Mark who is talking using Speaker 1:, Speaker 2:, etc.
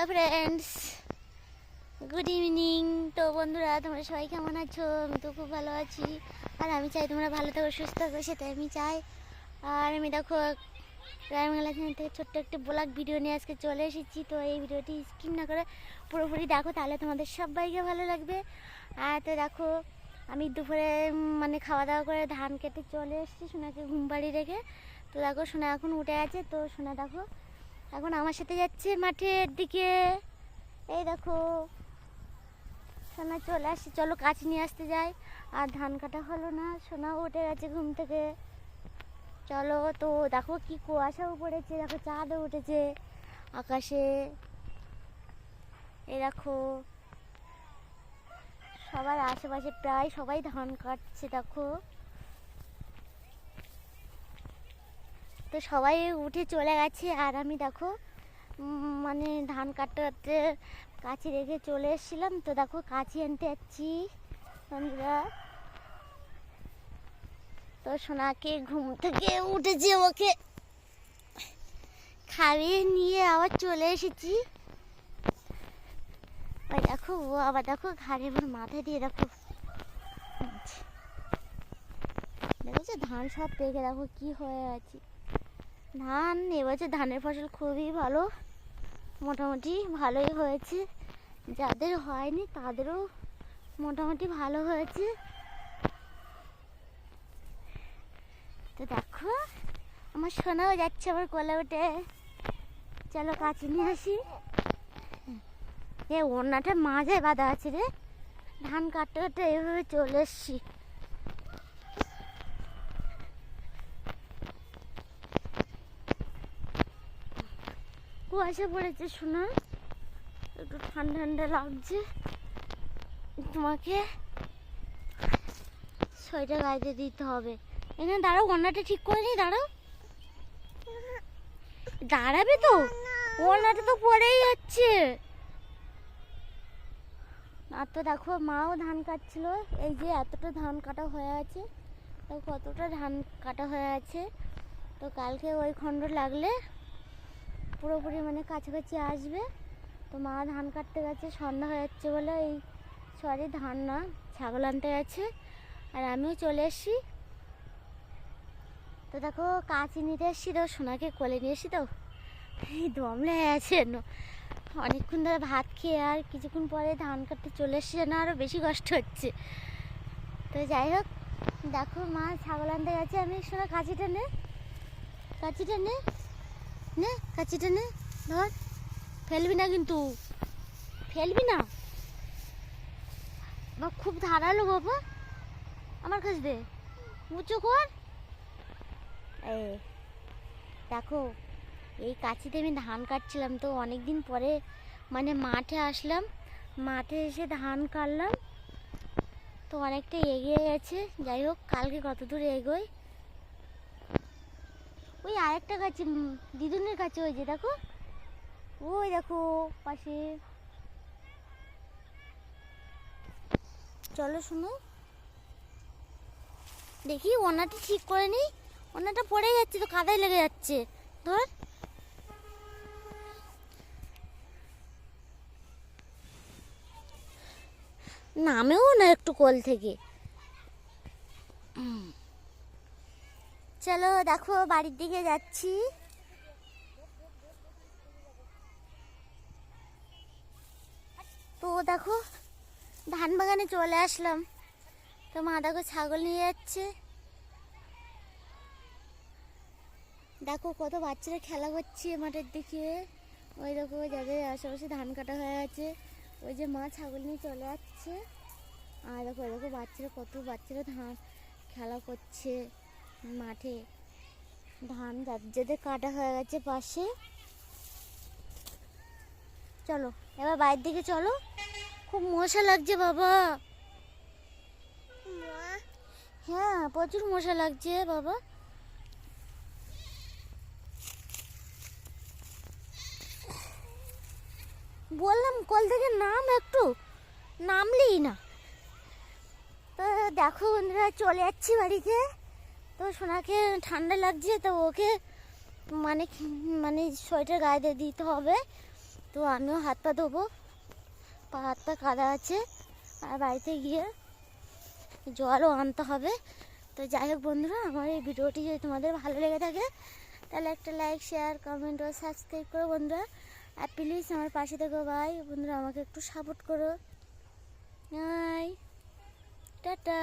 Speaker 1: Hello friends good evening তো বন্ধুরা, তোমরা সবাই কেমন আছো? আমি তো খুব ভালো আছি। আর আমি চাই তোমরা ভালো থাকো, সুস্থ থাকো, সেটাই আমি চাই। আর আমি দেখো, রায়মঙ্গলা চ্যানেল থেকে ছোট্ট একটি ব্লগ ভিডিও নিয়ে আজকে চলে এসেছি। তো এই ভিডিওটি স্কিপ না করে পুরোপুরি দেখো, তাহলে তোমাদের সবাইকে ভালো লাগবে। আর তো দেখো, আমি দুপুরে মানে খাওয়া দাওয়া করে ধান কেটে চলে এসেছি সোনাকে ঘুম পাড়ি রেখে। তো দেখো, সোনা এখন উঠে আছে তো সোনা দেখো এখন আমার সাথে যাচ্ছে মাঠের দিকে। এই দেখো। সোনা চলে আসছে। চলো কাজ নিয়ে আসতে যাই। আর ধান কাটা হলো না। সোনা উঠে গেছে ঘুম থেকে। চলো তো দেখো কি কুয়াশাও পড়েছে। দেখো চাঁদও উঠেছে আকাশে। এই দেখো। সবার আশেপাশে প্রায় সবাই ধান কাটছে, দেখো। তো সবাই উঠে চলে গেছে আর আমি দেখো মানে ধান কাটতে কাছি রেখে চলে এসেছিলাম। তো দেখো কাছে আনতে যাচ্ছি বন্ধুরা তো সোনাকে ঘুম থেকে উঠেছে ওকে খাইয়ে নিয়ে আবার চলে এসেছি। ওই দেখো, ও আবার দেখো ঘাড়ে আমার মাথায় দিয়ে দেখো। দেখেছ? ধান সব পেকে দেখো কি হয়ে আছে। ধান, এবছর ধানের ফসল খুবই ভালো। মোটামুটি ভালোই হয়েছে। যাদের হয়নি, তাদেরও মোটামুটি ভালো হয়েছে। তো দেখো, আমার সোনাও যাচ্ছে আবার কোলে উঠে। চলো কাছে নিয়ে আসি। এ, ওড়নাটা মাঝে বাঁধা আছে রে। ধান কাটতে কাটতে এভাবে চলে এসছি। কুয়াশা পড়েছে, শোনা। একটু ঠান্ডা ঠান্ডা লাগছে। তোমাকে সোয়েটার গাইতে দিতে হবে। এখানে দাঁড়াও ওড়নাটা ঠিক করে নি দাঁড়াও। দাঁড়াবে তো? ওড়নাটা তো পড়েই যাচ্ছে। আর তো দেখো, মাও ধান কাটছিল। এই যে এতটা ধান কাটা হয়ে আছে তো কতটা ধান কাটা হয়ে আছে। তো কালকে ওই খণ্ড লাগলে পুরোপুরি মানে কাছাকাছি আসবে। তো মা ধান কাটতে গেছে, সন্ধ্যা হয়ে যাচ্ছে বলে এই সরি ধান না, ছাগল আনতে গেছে। আর আমিও চলে এসেছি। তো দেখো, কাঁচি নিতে এসেছি তো, সোনাকে কোলে নিয়ে এসেছি তো। এই দমলে আছে। অনেকক্ষণ ধরে ভাত খেয়ে আর কিছুক্ষণ পরে ধান কাটতে চলে এসছে না আরও বেশি কষ্ট হচ্ছে। তো যাই হোক, দেখো মা ছাগল আনতে গেছে, আমি সোনা কাঁচিটা নে কাঁচিটা নে। নে, কাঁচিটা নে, ধর। ফেলবি না কিন্তু। ফেলবি না? বা খুব ধারালো বাবা। আমার কাছে দে। উঁচু কর এই, দেখো, এই কাছিতে আমি ধান কাটছিলাম তো অনেক দিন পরে মানে মাঠে আসলাম। মাঠে এসে ধান কাটলাম। তো অনেকটা এগিয়ে গেছে। যাই হোক, কালকে কত দূর এগোয়? ওই আরেকটা গাছে দিদুনের কাছে ওই যে দেখো। ওই দেখো, পাশে। চলো শুনো। দেখি ওনাটা ঠিক করে নিই। ওনাটা পড়ে যাচ্ছে তো, কাদায় লেগে যাচ্ছে। ধর। নামেও না একটু কল থেকে। উম। চলো দেখো বাড়ির দিকে যাচ্ছি। তো দেখো ধান বাগানে চলে আসলাম। তো মা দেখো ছাগল নিয়ে যাচ্ছে। দেখো কত বাচ্চারা খেলা করছে মাঠের দিকে। ওই দেখো যাদের আশেপাশে ধান কাটা হয়ে আছে, ওই যে মা ছাগল নিয়ে চলে যাচ্ছে। আর দেখো দেখো বাচ্চারা, কত বাচ্চারা ধান খেলা করছে। মাঠে ধান যাদের কাটা হয়ে গেছে পাশে। চলো, এবার বাইরের দিকে চলো। খুব মশা লাগছে বাবা। হ্যাঁ প্রচুর মশা লাগছে বাবা। বললাম, কল থেকে নাম একটু নামলি না। তো দেখো বন্ধুরা, চলে যাচ্ছি বাড়িতে। তো সোনাকে ঠান্ডা লাগছে, তো ওকে মানে মানে সোয়েটার গায়ে দিয়ে দিতে হবে। তো আমিও হাত পা ধোবো। হাত পা কাদা আছে। আর বাড়িতে গিয়ে জলও আনতে হবে। তো যাই হোক বন্ধুরা, আমার এই ভিডিওটি যদি তোমাদের ভালো লেগে থাকে, তাহলে একটা লাইক শেয়ার কমেন্ট ও সাবস্ক্রাইব করো বন্ধুরা। আর প্লিজ আমার পাশে থেকো ভাই। বন্ধুরা, আমাকে একটু সাপোর্ট করো। টাটা